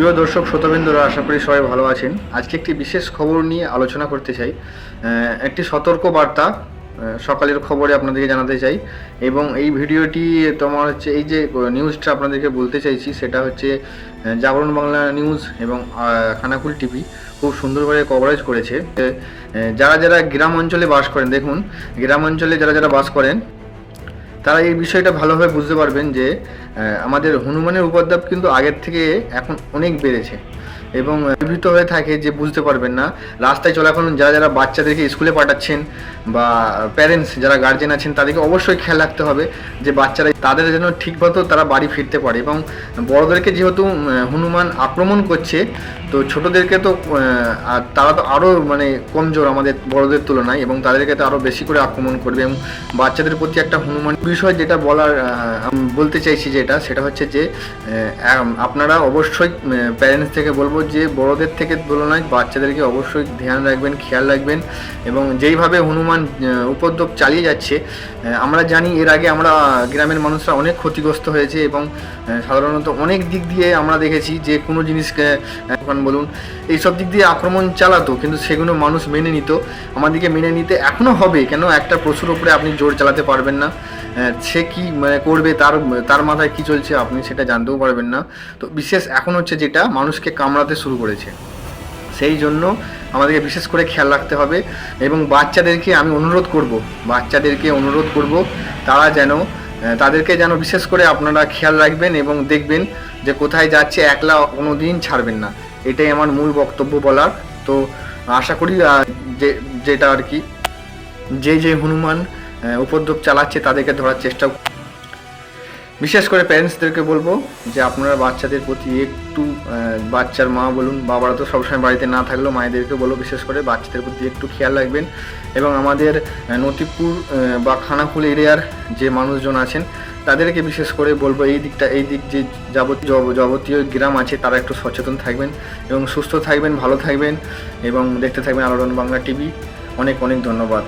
প্রিয় দর্শক, শ্রোতাবৃন্দরা, আশা করি সবাই ভালো আছেন। আজকে একটি বিশেষ খবর নিয়ে আলোচনা করতে চাই। একটি সতর্ক বার্তা সকালের খবরে আপনাদেরকে জানাতে চাই। এবং এই ভিডিওটি তোমার হচ্ছে, এই যে নিউজটা আপনাদেরকে বলতে চাইছি, সেটা হচ্ছে জাগরণ বাংলা নিউজ এবং খানাকুল টিভি খুব সুন্দরভাবে কভারেজ করেছে। যারা যারা গ্রাম অঞ্চলে বাস করেন, দেখুন, গ্রাম অঞ্চলে যারা যারা বাস করেন তারা এই বিষয়টা ভালোভাবে বুঝতে পারবেন যে আমাদের হনুমানের উপদ্রব কিন্তু আগের থেকে এখন অনেক বেড়েছে এবং বিভীত হয়ে থাকে যে বুঝতে পারবেন না। রাস্তায় চলাকালীন যারা যারা বাচ্চাদেরকে স্কুলে পাঠাচ্ছেন বা প্যারেন্টস যারা গার্জেন আছেন, তাদেরকে অবশ্যই খেয়াল রাখতে হবে যে বাচ্চারা তাদের যেন ঠিকমতো তারা বাড়ি ফিরতে পারে এবং বড়দেরকে যেহেতু হনুমান আক্রমণ করছে, তো ছোটোদেরকে তো তারা তো আরও মানে কমজোর আমাদের বড়দের তুলনায় এবং তাদেরকে তো আরও বেশি করে আক্রমণ করবে এবং বাচ্চাদের প্রতি একটা হনুমান বিষয় যেটা বলার বলতে চাইছি যেটা, সেটা হচ্ছে যে আপনারা অবশ্যই প্যারেন্টস থেকে বলব যে, বড়দের থেকে তুলনায় বাচ্চাদেরকে অবশ্যই ধ্যান রাখবেন, খেয়াল রাখবেন এবং যেইভাবে হনুমান উপদ্রব চালিয়ে যাচ্ছে আমরা জানি এর আগে আমরা গ্রামের মানুষরা অনেক ক্ষতিগ্রস্ত হয়েছে এবং সাধারণত অনেক দিক দিয়ে আমরা দেখেছি যে, কোনো জিনিসকে এখন বলুন, এইসব দিক দিয়ে আক্রমণ চালাতো, কিন্তু সেগুলো মানুষ মেনে নিত। আমাদেরকে মেনে নিতে এখনও হবে, কেন একটা পশুর উপরে আপনি জোর চালাতে পারবেন না। সে কি মানে করবে, তার তার মাথায় কি চলছে আপনি সেটা জানতেও পারবেন না। তো বিশেষ এখন হচ্ছে যেটা, মানুষকে কামড়াতে শুরু করেছে। সেই জন্য আমাদেরকে বিশেষ করে খেয়াল রাখতে হবে এবং বাচ্চাদেরকে আমি অনুরোধ করব, বাচ্চাদেরকে অনুরোধ করব, তারা যেন তাদেরকে যেন বিশেষ করে আপনারা খেয়াল রাখবেন এবং দেখবেন যে কোথায় যাচ্ছে, একলা কোনো দিন ছাড়বেন না। এটাই আমার মূল বক্তব্য বলার। তো আশা করি যে, যেটা আর কি, যে যে হনুমান উপদ্রব চালাচ্ছে তাদেরকে ধরার চেষ্টা। বিশেষ করে প্যারেন্টসদেরকে বলব যে আপনারা বাচ্চাদের প্রতি একটু বাচ্চার মা বলুন, বাবারা তো সবসময় বাড়িতে না থাকলেও মায়েদেরকে বলব বিশেষ করে বাচ্চাদের প্রতি একটু খেয়াল রাখবেন। এবং আমাদের নতিপুর বা খানাকুল এরিয়ার যে মানুষজন আছেন, তাদেরকে বিশেষ করে বলব এই দিকটা, এই দিক যে যাবতীয় যাবতীয় গ্রাম আছে, তারা একটু সচেতন থাকবেন এবং সুস্থ থাকবেন, ভালো থাকবেন এবং দেখতে থাকবেন আলোড়ন বাংলা টিভি। অনেক অনেক ধন্যবাদ।